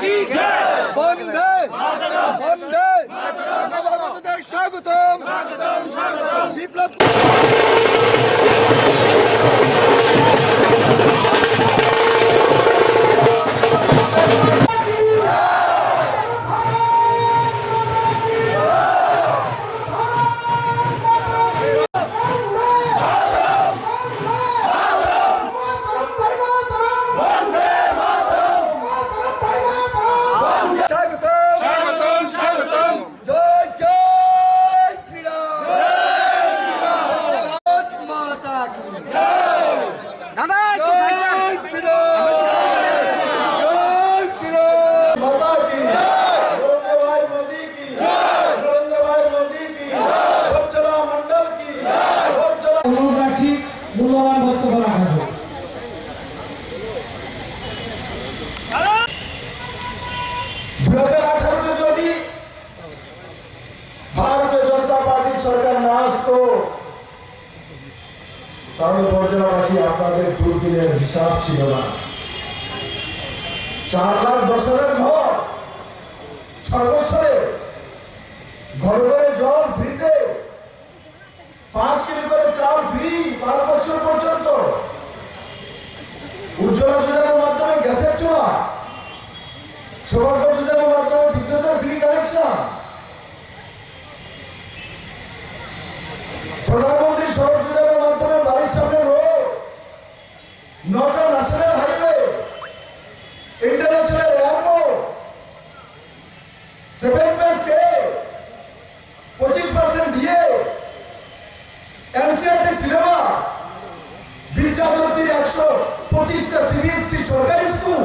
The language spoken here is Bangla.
की जय। वंदे वंदे দাদা মূল্যবান বক্তব্য রাখার জন্য। দু হাজার আঠারোতে যদি ভারতীয় জনতা পার্টির সরকার না আসতো এলাকাবাসী আপনাদের দুর্দিনের হিসাব ছিল না। চার লাখ, দশ হাজার ঘর ছয় বছরে ঘরে ঘরে জল ফ্রিতে, পাঁচ করে চাল ফ্রি পাঁচ বছর পর্যন্ত। উজ্জ্বলা যোজনার মাধ্যমে গ্যাসের চুলা, সৌভাগ্য যোজনার মাধ্যমে বিদ্যুতের ফ্রি কানেকশন সেভেন পেস করে পঁচিশ পার্সেন্ট দিয়ে এনসিআরটি সিলেবাস বীরজাগতির একশো পঁচিশটা সিবিএসসি সরকারি স্কুল।